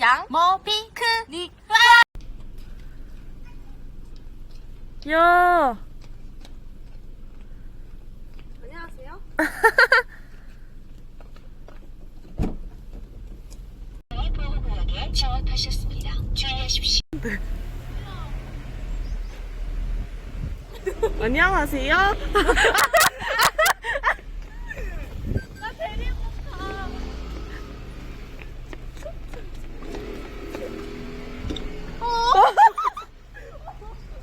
양모 야, 안녕하세요. 하셨습니다. 주의하십시오. 안녕하세요.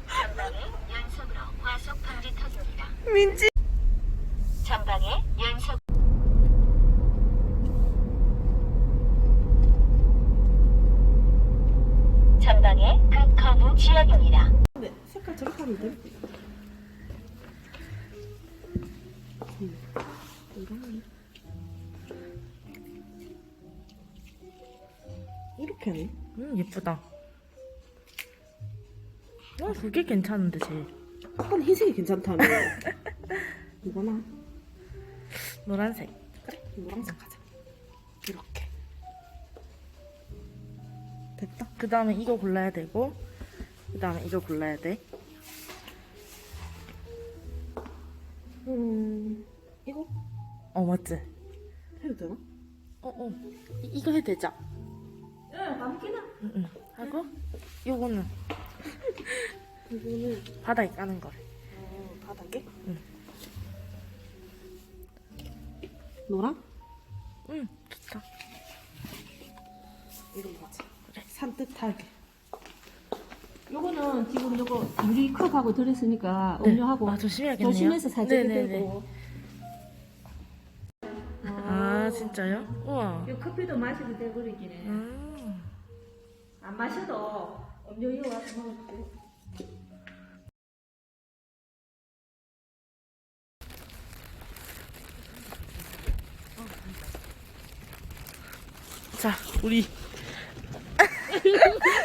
전방에 연속으로 과속 방지턱입니다. 민지. 전방에 연속 전방에 극커브 지역입니다. 돼. 이렇게 하네. 음, 예쁘다. 와, 그게 괜찮은데, 제일. 약간 흰색이 괜찮다며. 이거나 노란색. 그래 노란색 하자. 이렇게. 됐다. 그 다음에 이거 골라야 되고, 그 다음에 이거 골라야 돼. 음 이거 어, 맞지? 해도 되나? 어, 어. 이, 이거 해도 되자. 예, 남기나. 응, 응. 하고, 요거는 이거는 바닥에 까는 거래. 어, 바닥에. 응. 노랑? 응, 좋다. 이거 맞아. 그래 산뜻하게. 요거는 지금 요거 유리 컵하고 들었으니까 네. 음료하고 아, 조심해야겠네요. 조심해서 네네네. 들고. 아, 진짜요? 우와. 요 커피도 마셔도 되고 그러기네. 음. 안 마셔도 음료 이거 와서 먹어도 돼. 자, 우리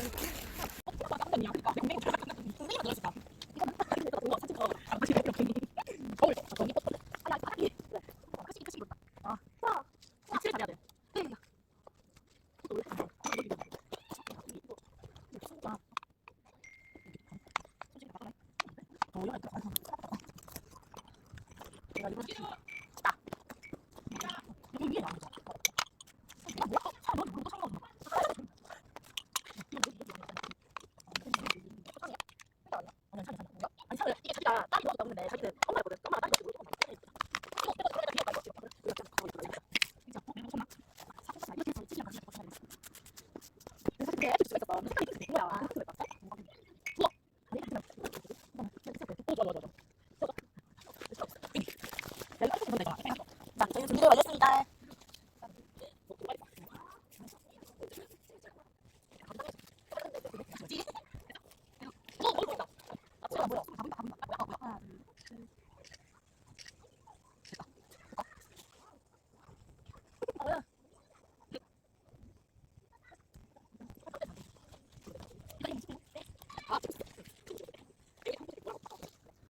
아,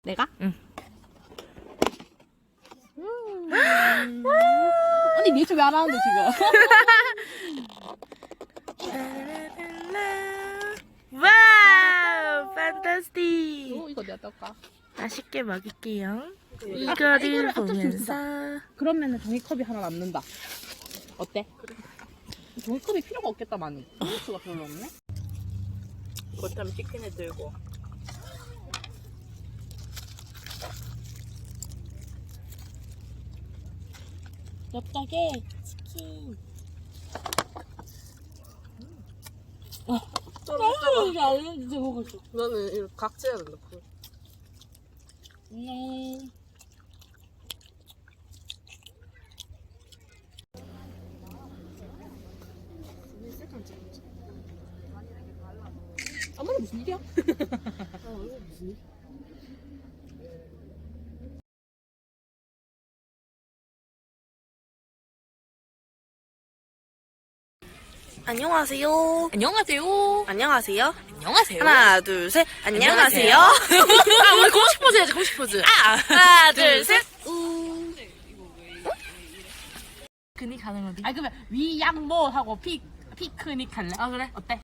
내가? 응. 니 니집왜안 하는데 지금? 와우, 판타스틱. 어, 이거 내가 뜰까? 맛있게 먹을게요. 이거를 보면서 그러면은 종이컵이 하나 남는다. 어때? 종이컵이 필요가 없겠다 많이. 종이컵가 별로 없네. 거참 치킨에 들고. 엽떡에 치킨. 아, 이게 알려주지 먹었어. 나는 이거 각질을 넣고. 음. 아무리 무슨 일이야? 안녕하세요. 안녕하세요. 안녕하세요. 안녕하세요. 하나, 둘, 셋. 안녕하세요. 아, 우리 공식 포즈 해야지, 공식 포즈. 아, 아. 하나, 둘, 셋. 우. 피크닉 하는 아, 그러면 위양모 하고 피, 피크닉 할래? 아, 그래? 어때?